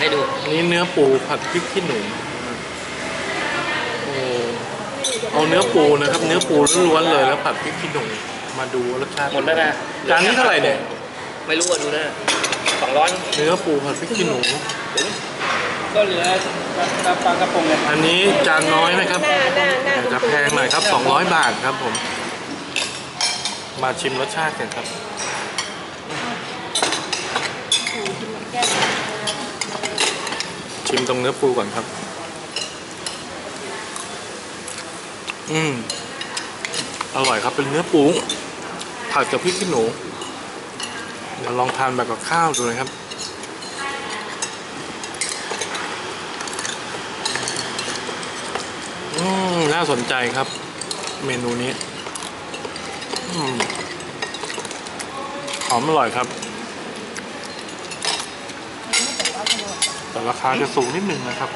ให้ดู อันนี้เนื้อปูผัดพริกขี้หนูโอ้เอาเนื้อปูนะครับ เนื้อปูล้วนๆเลยแล้วผัดพริกขี้หนูมาดูรสชาติหมดแล้วนะจานนี้เท่าไหร่เนี่ยไม่รู้ว่าดูนะสองร้อยเนื้อปูผัดพริกขี้หนูก็เหลือปลากระพงเลยอันนี้จานน้อยนะครับหน้าหน้าหน้าจะแพงหน่อยครับ 200 บาทครับผม มาชิมรสชาติกันครับ ชิมตรงเนื้อปูก่อนครับ อืม อร่อยครับเป็นเนื้อปูผัดกับพริกขี้หนู เดี๋ยวลองทานแบบกับข้าวดูนะครับ อืม น่าสนใจครับ เมนูนี้ อืม หอมอร่อยครับ แต่ราคาจะสูงนิดนึงนะครับ